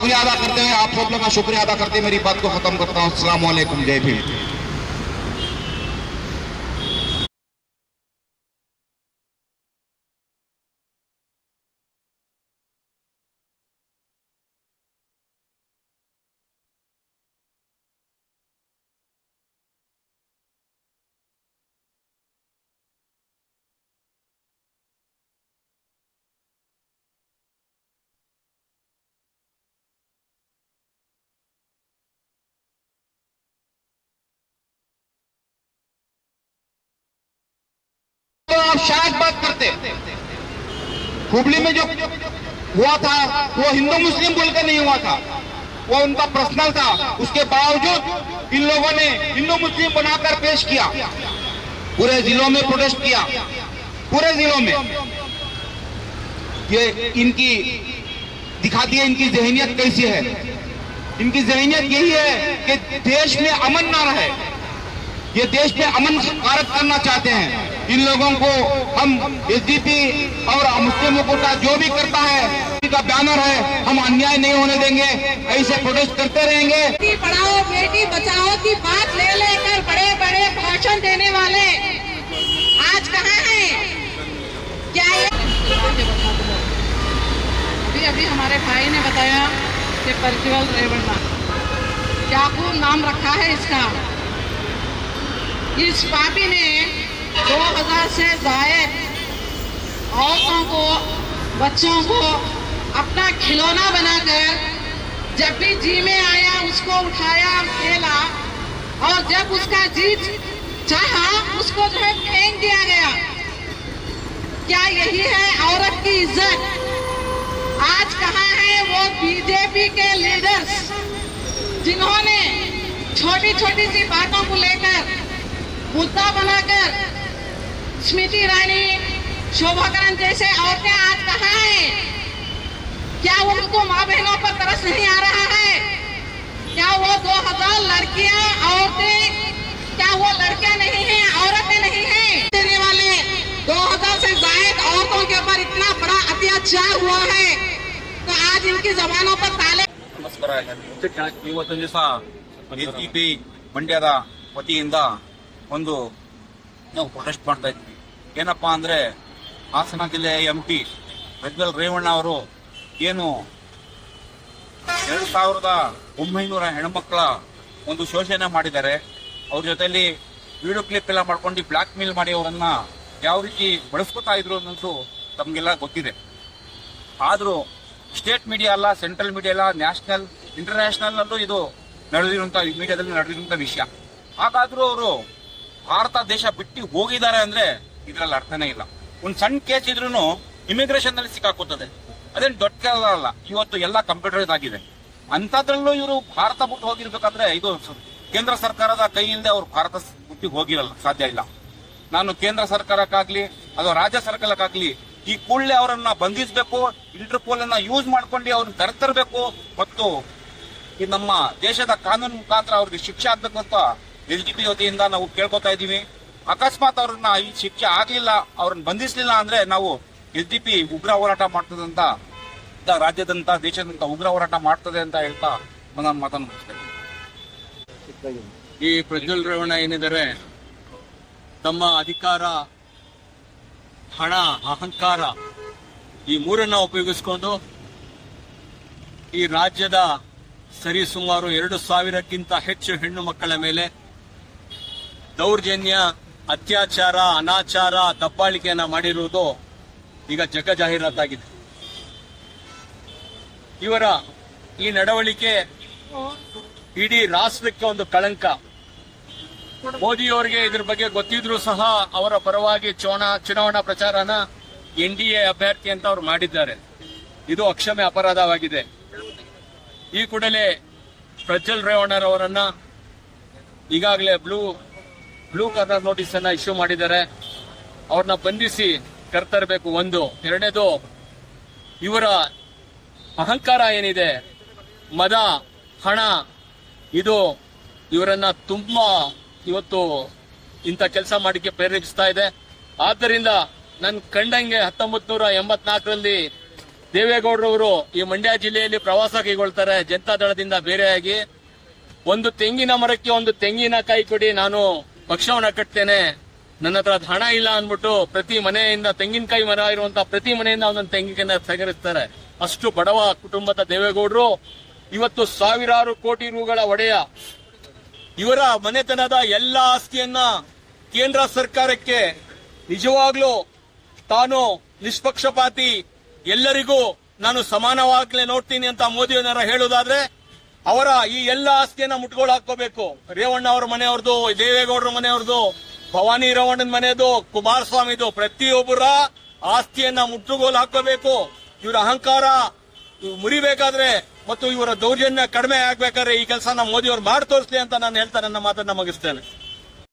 शुक्रिया अदा करते हैं, आप सब लोग का शुक्रिया अदा करते मेरी बात को खत्म करता हूँ। असल जय भीम। शायद बात करते। हुबली में जो हुआ था, वो हिंदू मुस्लिम बोलकर नहीं हुआ था। वो उनका पर्सनल था। उसके बावजूद इन लोगों ने हिंदू मुस्लिम बनाकर पेश किया। पूरे जिलों में प्रोटेस्ट किया। पूरे जिलों में। ये इनकी दिखाती है इनकी जहनीत कैसी है। इनकी जहनीत यही है कि देश में अमन ना रहे। ये देश में अमन कारक करना चाहते हैं। इन लोगों को हम एसडीपी और मुस्लिम कोटा जो भी करता है का बैनर है, हम अन्याय नहीं होने देंगे, ऐसे प्रोटेस्ट करते रहेंगे। बेटी पढ़ाओ, बेटी बचाओ की बात ले लेकर बड़े बड़े भाषण देने वाले। आज कहाँ हैं? क्या ये अभी अभी हमारे भाई ने बताया कि प्रज्वल रेवन्ना, क्या खूब नाम रखा है इसका? इस पापी ने 2000 से जायद औरतों को, बच्चों को अपना खिलौना बनाकर जब भी जी में आया, उसको उठाया और खेला। और जब उसका जी चाहा, उसको जो है फेंक दिया गया। क्या यही है औरत की इज़्ज़त? आज कहाँ है वो बीजेपी के लीडर्स जिन्होंने छोटी छोटी सी बातों को लेकर मुद्दा बनाकर स्मृति ईरानी शोभा करन जैसे औरतें आज कहाँ हैं क्या उनको माँ बहनों पर तरस नहीं आ रहा है क्या वो 2000 लड़कियां औरतें क्या वो लड़कियां नहीं हैं औरतें नहीं हैं देने वाले 2000 से जायद औरतों के ऊपर इतना बड़ा अत्याचार हुआ है तो आज इनकी जबानों पर ताले ನಮಸ್ಕಾರ ಇವತ್ತಿನ ದಿವಸ ಎಸ್ ಡಿ ಪಿ ಮಂಡ್ಯದ ವತಿಯಿಂದ ಒಂದು ನಾವು ಪ್ರೊಟೆಸ್ಟ್ ಮಾಡ್ತಾ ಇದ್ವಿ. ಏನಪ್ಪಾ ಅಂದ್ರೆ ಹಾಸನ ಜಿಲ್ಲೆ ಎಂ ಪಿ ಪ್ರಜ್ವಲ್ ರೇವಣ್ಣ ಅವರು ಏನು ಎರಡು ಸಾವಿರದ ಒಂಬೈನೂರ ಹೆಣ್ಮಕ್ಳ ಒಂದು ಶೋಷಣೆ ಮಾಡಿದ್ದಾರೆ. ಅವ್ರ ಜೊತೆಯಲ್ಲಿ ವಿಡಿಯೋ ಕ್ಲಿಪ್ ಎಲ್ಲ ಮಾಡ್ಕೊಂಡು ಬ್ಲ್ಯಾಕ್ ಮೇಲ್ ಮಾಡಿ ಅವರನ್ನ ಯಾವ ರೀತಿ ಬಳಸ್ಕೊತಾ ಇದ್ರು ಅನ್ನೋದು ತಮಗೆಲ್ಲ ಗೊತ್ತಿದೆ. ಆದರೂ ಸ್ಟೇಟ್ ಮೀಡಿಯಾ ಅಲ್ಲ ಸೆಂಟ್ರಲ್ ಮೀಡಿಯಾ ಅಲ್ಲ ನ್ಯಾಷನಲ್ ಇಂಟರ್ನ್ಯಾಷನಲ್ ನಲ್ಲೂ ಇದು ನಡೆದಿರುವಂತ ಮೀಡಿಯಾದಲ್ಲಿ ನಡೆದಿರುವಂತ ವಿಷಯ. ಹಾಗಾದರೂ ಅವರು ಭಾರತ ದೇಶ ಬಿಟ್ಟು ಹೋಗಿದ್ದಾರೆ ಅಂದ್ರೆ ಇದ್ರಲ್ಲಿ ಅರ್ಥನೇ ಇಲ್ಲ. ಒಂದ್ ಸಣ್ಣ ಕೇಸ್ ಇದ್ರೂ ಇಮಿಗ್ರೇಷನ್ನಲ್ಲಿ ಸಿಕ್ಕಾಕೋತದೆ. ಅದೇನ್ ದೊಡ್ಡ ಕೆಲಸ ಅಲ್ಲ. ಇವತ್ತು ಎಲ್ಲ ಕಂಪ್ಯೂಟರ್ ಆಗಿದೆ ಅಂತದ್ರಲ್ಲೂ ಇವರು ಭಾರತ ಬಿಟ್ಟು ಹೋಗಿರ್ಬೇಕಂದ್ರೆ ಇದು ಕೇಂದ್ರ ಸರ್ಕಾರದ ಕೈಯಿಂದ ಅವ್ರು ಭಾರತ ಬಿಟ್ಟು ಹೋಗಿರಲ್ಲ, ಸಾಧ್ಯ ಇಲ್ಲ. ನಾನು ಕೇಂದ್ರ ಸರ್ಕಾರಕ್ಕಾಗ್ಲಿ, ಅಥವಾ ರಾಜ್ಯ ಸರ್ಕಾರಕ್ಕಾಗ್ಲಿ ಈ ಕೂಡಲೇ ಅವರನ್ನ ಬಂಧಿಸಬೇಕು ಇಂಟರ್ಪೋಲ್ ಅನ್ನ ಯೂಸ್ ಮಾಡ್ಕೊಂಡು ಅವ್ರನ್ನ ಕರೆತರಬೇಕು ಮತ್ತು ಈ ನಮ್ಮ ದೇಶದ ಕಾನೂನು ಮುಖಾಂತರ ಅವ್ರಿಗೆ ಶಿಕ್ಷೆ ಆಗ್ಬೇಕು ಅಂತ ಎಲ್ ಜಿ ಪಿ ವತಿಯಿಂದ ನಾವು ಕೇಳ್ಕೊತಾ ಇದ್ದೀವಿ. ಅಕಸ್ಮಾತ್ ಅವ್ರನ್ನ ಈ ಶಿಕ್ಷೆ ಆಗ್ಲಿಲ್ಲ, ಅವ್ರನ್ನ ಬಂಧಿಸ್ಲಿಲ್ಲ ಅಂದ್ರೆ ನಾವು ಎಲ್ ಡಿ ಪಿ ಉಗ್ರ ಹೋರಾಟ ಮಾಡ್ತದಂತ ರಾಜ್ಯದಂತ, ದೇಶದಂತ ಉಗ್ರ ಹೋರಾಟ ಮಾಡ್ತದೆ ಅಂತ ಹೇಳ್ತಾ ನನ್ನ ಮಾತನ್ನು ಮುಗಿಸ್ತೇನೆ ಈ ಪ್ರಜ್ವಲ್ ರೇವಣ್ಣ ಏನಿದ್ದಾರೆ, ತಮ್ಮ ಅಧಿಕಾರ, ಹಣ, ಅಹಂಕಾರ ಈ ಮೂರನ್ನ ಉಪಯೋಗಿಸ್ಕೊಂಡು ಈ ರಾಜ್ಯದ ಸರಿಸುಮಾರು ಎರಡು ಸಾವಿರಕ್ಕಿಂತ ಹೆಚ್ಚು ಹೆಣ್ಣು ಮಕ್ಕಳ ಮೇಲೆ ದೌರ್ಜನ್ಯ, ಅತ್ಯಾಚಾರ, ಅನಾಚಾರ, ದಬ್ಬಾಳಿಕೆಯನ್ನ ಮಾಡಿರುವುದು ಈಗ ಜಗ ಜಾಹೀರಾತಾಗಿದೆ ಇವರ ಈ ನಡವಳಿಕೆ ಇಡೀ ರಾಷ್ಟ್ರಕ್ಕೆ ಒಂದು ಕಳಂಕ. ಮೋದಿಯವರಿಗೆ ಇದ್ರ ಬಗ್ಗೆ ಗೊತ್ತಿದ್ರು ಸಹ ಅವರ ಪರವಾಗಿ ಚೋಣ ಚುನಾವಣಾ ಪ್ರಚಾರನ ಎನ್ ಡಿ ಎ ಅಭ್ಯರ್ಥಿ ಅಂತ ಅವ್ರು ಮಾಡಿದ್ದಾರೆ. ಇದು ಅಕ್ಷಮ್ಯ ಅಪರಾಧವಾಗಿದೆ. ಈ ಕೂಡಲೇ ಪ್ರಜ್ವಲ್ ರೇವಣ್ಣರವರನ್ನ ಈಗಾಗಲೇ ಬ್ಲೂ ಬ್ಲೂ ಕಾರ್ನರ್ ನೋಟಿಸ್ ಅನ್ನ ಇಶ್ಯೂ ಮಾಡಿದ್ದಾರೆ. ಅವ್ರನ್ನ ಬಂಧಿಸಿ ಕರ್ತರಬೇಕು ಒಂದು. ಎರಡನೇದು, ಇವರ ಅಹಂಕಾರ ಏನಿದೆ? ಮದ, ಹಣ, ಇದು ಇವರನ್ನ ತುಂಬಾ ಇವತ್ತು ಇಂಥ ಕೆಲಸ ಮಾಡಿಕೆ ಪ್ರೇರೇಪಿಸ್ತಾ ಇದೆ. ಆದ್ದರಿಂದ ನನ್ನ ಕಂಡಂಗೆ ಹತ್ತೊಂಬತ್ ನೂರ ಎಂಬತ್ನಾಲ್ಕರಲ್ಲಿ ದೇವೇಗೌಡರವರು ಈ ಮಂಡ್ಯ ಜಿಲ್ಲೆಯಲ್ಲಿ ಪ್ರವಾಸ ಕೈಗೊಳ್ತಾರೆ ಜನತಾ ದಳದಿಂದ ಬೇರೆಯಾಗಿ. ಒಂದು ತೆಂಗಿನ ಮರಕ್ಕೆ ಒಂದು ತೆಂಗಿನ ಕಾಯಿ ಕೊಡಿ ನಾನು ಪಕ್ಷವನ್ನ ಕಟ್ತೇನೆ. ನನ್ನ ಹತ್ರ ಹಣ ಇಲ್ಲ ಅಂದ್ಬಿಟ್ಟು ಪ್ರತಿ ಮನೆಯಿಂದ ತೆಂಗಿನಕಾಯಿ ಮರ ಇರುವಂತ ಪ್ರತಿ ಮನೆಯಿಂದ ಒಂದೊಂದು ತೆಂಗಿನ ಸೇಕರಿಸ್ತಾರೆ ಅಷ್ಟು ಬಡವ ಕುಟುಂಬದ ದೇವೇಗೌಡರು, ಇವತ್ತು ಸಾವಿರಾರು ಕೋಟಿ ರೂಗಳ ಒಡೆಯ ಇವರ ಮನೆತನದ ಎಲ್ಲ ಆಸ್ತಿಯನ್ನ ಕೇಂದ್ರ ಸರ್ಕಾರಕ್ಕೆ ನಿಜವಾಗ್ಲೂ ತಾನು ನಿಷ್ಪಕ್ಷಪಾತಿ ಎಲ್ಲರಿಗೂ ನಾನು ಸಮಾನವಾಗ್ಲೇ ನೋಡ್ತೀನಿ ಅಂತ ಮೋದಿಯವನ ಹೇಳುವುದಾದ್ರೆ ಅವರ ಈ ಎಲ್ಲ ಆಸ್ತಿಯನ್ನ ಮುಟ್ಗೋಳು ಹಾಕೋಬೇಕು ರೇವಣ್ಣ ಅವ್ರ ಮನೆಯವ್ರದ್ದು ದೇವೇಗೌಡರ ಮನೆಯವ್ರದ್ದು ಭವಾನಿ ರೇವಣ್ಣನ ಮನೆಯದು, ಕುಮಾರಸ್ವಾಮಿದು, ಪ್ರತಿಯೊಬ್ಬರ ಆಸ್ತಿಯನ್ನ ಮುಟ್ಟುಗೋಲು ಹಾಕೋಬೇಕು ಇವರ ಅಹಂಕಾರ ಮುರಿಬೇಕಾದ್ರೆ ಮತ್ತು ಇವರ ದೌರ್ಜನ್ಯ ಕಡಿಮೆ ಆಗ್ಬೇಕಾದ್ರೆ ಈ ಕೆಲಸ ಮೋದಿ ಅವರು ಮಾಡಿ ತೋರಿಸ್ಲಿ ಅಂತ ನಾನು ಹೇಳ್ತಾ ನನ್ನ ಮಾತನ್ನ ಮುಗಿಸ್ತೇನೆ.